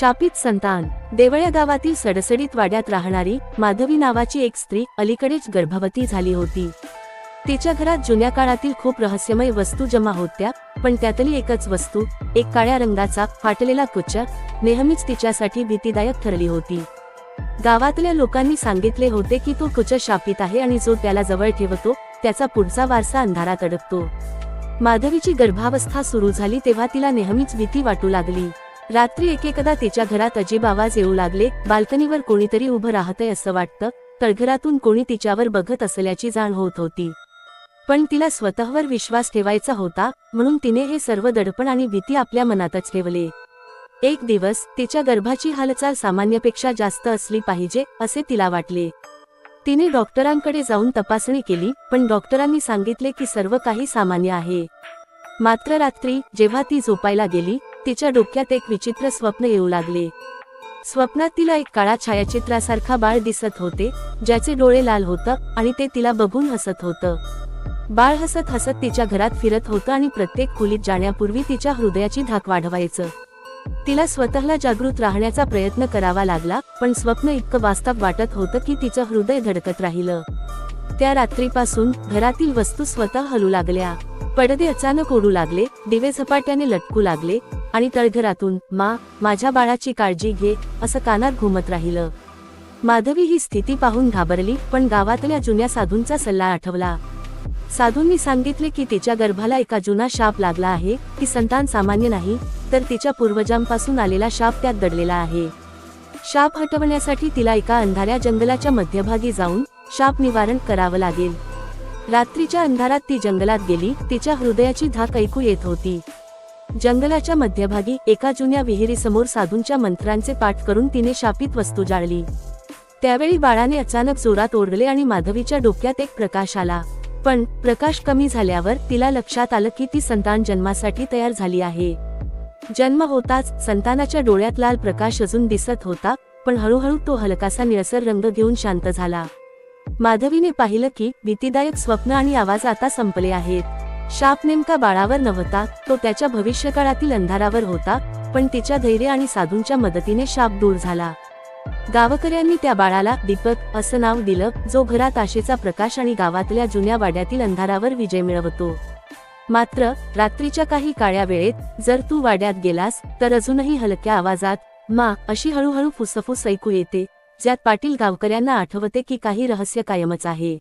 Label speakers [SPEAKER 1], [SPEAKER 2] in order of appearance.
[SPEAKER 1] शापित संतान. देवळ्या गावातील सडसडीत वाड्यात राहणारी माधवी नावाची एक स्त्री अलीकडेच गर्भवती झाली होती. तिच्या घरात जुन्या काळातील खूप रहस्यमय वस्तू जमा होत्या पण त्यातली एकच वस्तू एक काळ्या रंगाचा फाटलेला कुच्च नेहमीच तिच्यासाठी भीतीदायक ठरली होती. गावातल्या लोकांनी सांगितले होते की तो कुच शापित आहे आणि जो त्याला जवळ ठेवतो त्याचा पुढचा वारसा अंधारात अडकतो. माधवीची गर्भावस्था सुरू झाली तेव्हा तिला नेहमीच भीती वाटू लागली. रात्री एकेकदा तिच्या घरात अजीब आवाज येऊ लागले बाल्कनीवर कोणीतरी उभं राहतंय असं वाटतं तळघरातून कोणी तिच्यावर बघत असल्याची जाण होत होती. पण तिला स्वतःवर विश्वास ठेवायचा होता म्हणून तिने हे सर्व दडपण आणि भीती आपल्या मनातच ठेवले. एक दिवस तिच्या गर्भाची हालचाल सामान्यपेक्षा जास्त असली पाहिजे असे तिला वाटले. तिने डॉक्टरांकडे जाऊन तपासणी केली पण डॉक्टरांनी सांगितले की सर्व काही सामान्य आहे. मात्र रात्री जेव्हा ती झोपायला गेली तिच्या डोक्यात एक विचित्र स्वप्न येऊ लागले. स्वप्नात तिला एक काळा छायाचित्रासारखा बाळ दिसत होते ज्याचे डोळे लाल होतं आणि ते तिला बघून हसत होतं. बाळ हसत हसत तिच्या घरात फिरत होतं आणि प्रत्येक खोलीत जाण्यापूर्वी तिच्या हृदयाची धाक वाढवायचं. तिला स्वतःला जागृत राहण्याचा प्रयत्न करावा लागला पण स्वप्न इतकं वास्तव वाटत होतं की तिचं हृदय धडकत राहिलं. त्या रात्रीपासून घरातील वस्तू स्वतः हलू लागल्या. पडदे अचानक ओढू लागले दिवे झपाट्याने लटकू लागले आणि तळघरातून मा माझ्या बाळाची काळजी घे असं कानात घुमत राहिलं. माधवी ही स्थिती पाहून घाबरली पण गावातल्या जुन्या साधूंचा सल्ला आठवला. साधूंनी सांगितले की तिच्या गर्भाला एका जुना शाप लागला आहे की संतान सामान्य नाही तर तिच्या पूर्वजांपासून आलेला शाप त्यात दडलेला आहे. शाप हटवण्यासाठी तिला एका अंधाऱ्या जंगलाच्या मध्यभागी जाऊन शाप निवारण करावं लागेल. रात्रीच्या अंधारात ती जंगलात गेली तिच्या हृदयाची धाक ऐकू येत होती. जंगलाच्या मध्यभागी एका जुन्या विहिरीसमोर साधूंच्या मंत्रांचे पाठ करून तिने शापित वस्तू जाळली. त्यावेळी बाळाने अचानक जोरात ओरडले आणि माधवीच्या डोक्यात एक प्रकाश आला. पण प्रकाश कमी झाल्यावर तिला लक्षात आलं की ती संतान जन्मासाठी तयार झाली आहे. जन्म होताच संतानाच्या डोळ्यात लाल प्रकाश अजून दिसत होता पण हळूहळू तो हलकासा निळसर रंग घेऊन शांत झाला. माधवीने पाहिलं की भीतीदायक स्वप्न आणि आवाज आता संपले आहेत. शाप नेमका बाळावर नव्हता तो त्याच्या भविष्यकाळातील अंधारावर होता पण तिच्या धैर्य आणि साधूंच्या मदतीने शाप दूर झाला. गावकऱ्यांनी त्या बाळाला दीपक असं नाव दिलं जो घरात आशेचा प्रकाश आणि गावातल्या जुन्या वाड्यातील अंधारावर विजय मिळवतो. मात्र रात्रीच्या काही काळ्या वेळेत जर तू वाड्यात गेलास तर अजूनही हलक्या आवाजात मा अशी हळूहळू फुसफुस ऐकू येते ज्यात पाटील गावकऱ्यांना आठवते की काही रहस्य कायमच आहे.